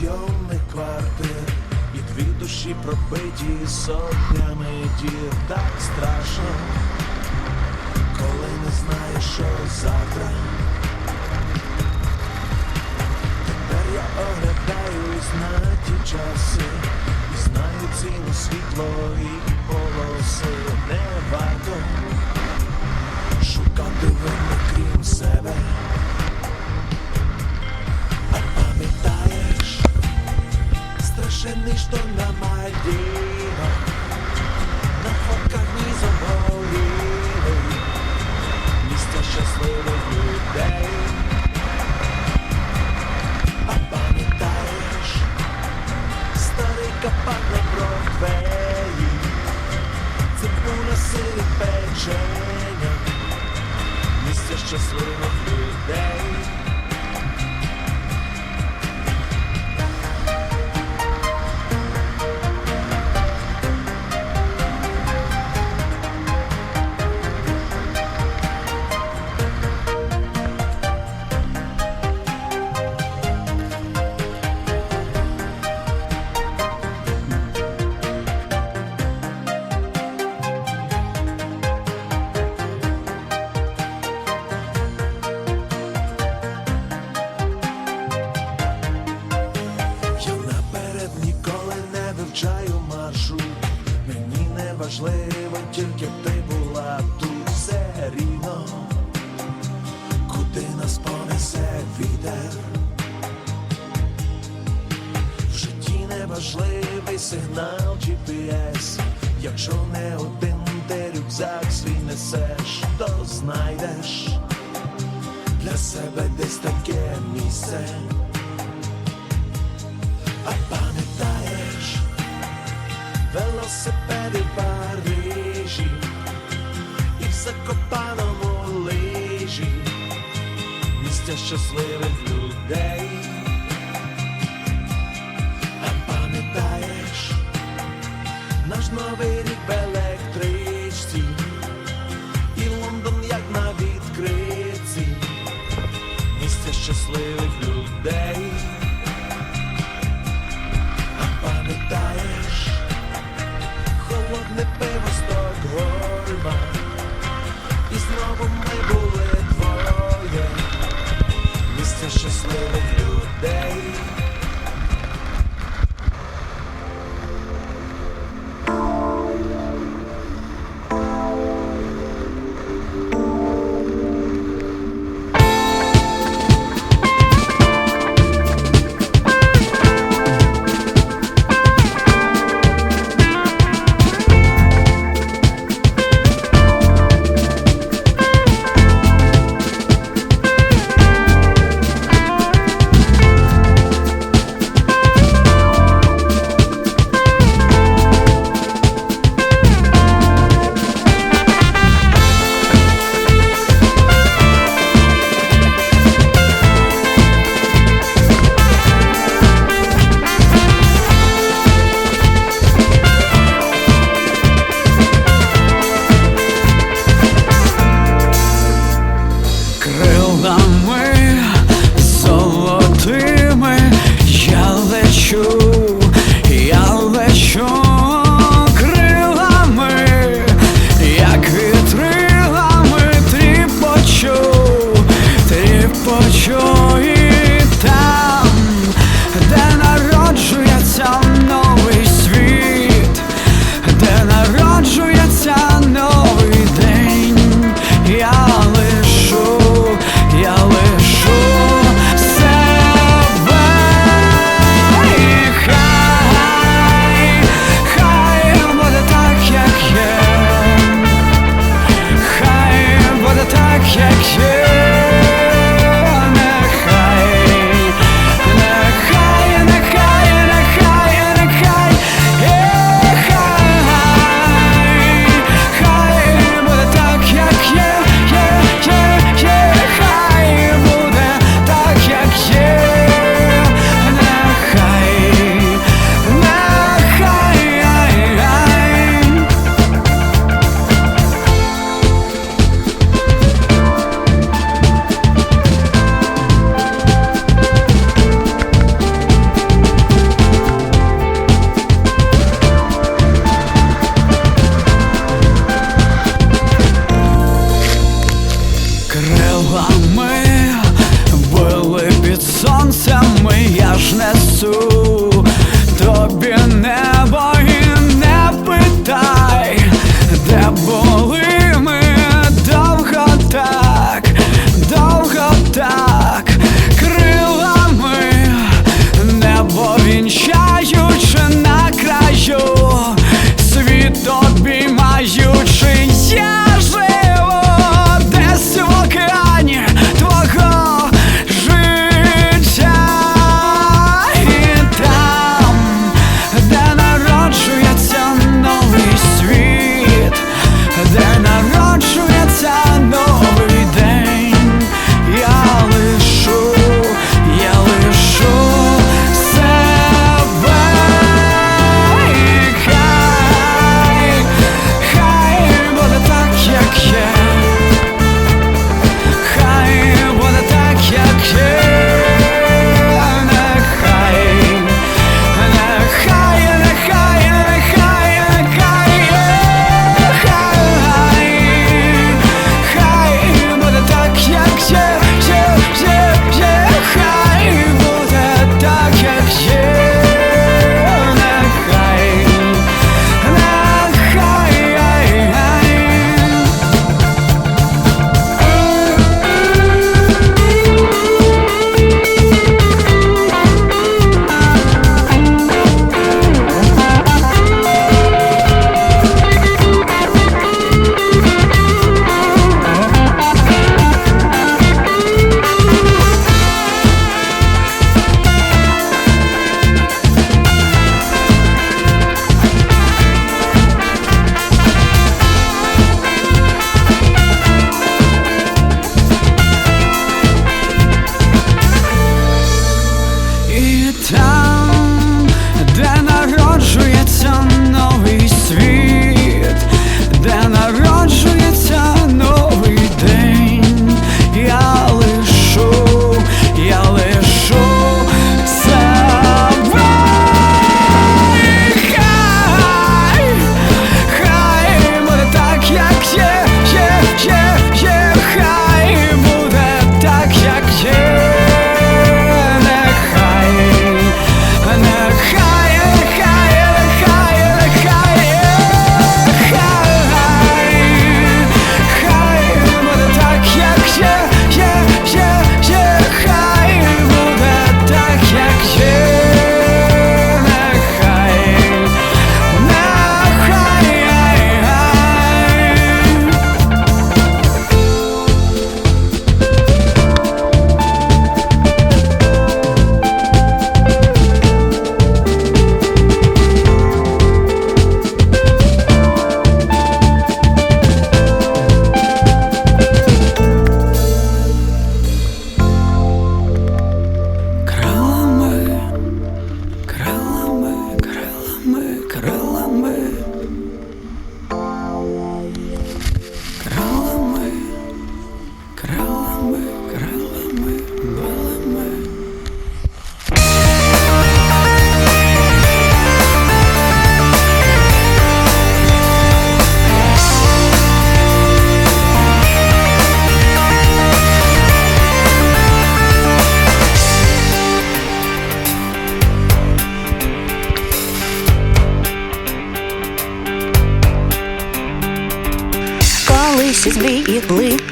Зйомних квартир. І дві душі пробиті сотнями дір. Так страшно, коли не знаєш, що завтра. Тепер я оглядаюсь на ті часи. І знаю ціну світло і полоси Не варто шукати винних страшенний шторм на Мальдівах, на фотках нізом горіли, місця щасливих людей. А пам'ятаєш старий капак на Бродвеї, цепу на силі печення, місця щасливих людей. В Парижі і в Закопаному лижі, місця щасливих людей. А пам'ятаєш наш новий рік в щасливих людей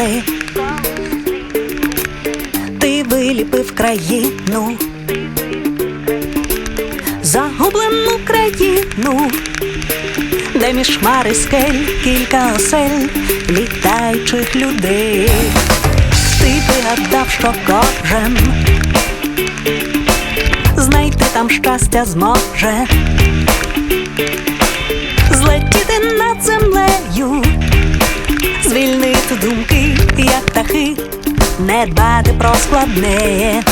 сни. Ти виліпив країну, загублену країну, де між хмари скель кілька осель літаючих людей. Ти вигадав, що кожен знайти там щастя зможе, злетіти над землею, звільнити думки, як птахи, не дбати про складне.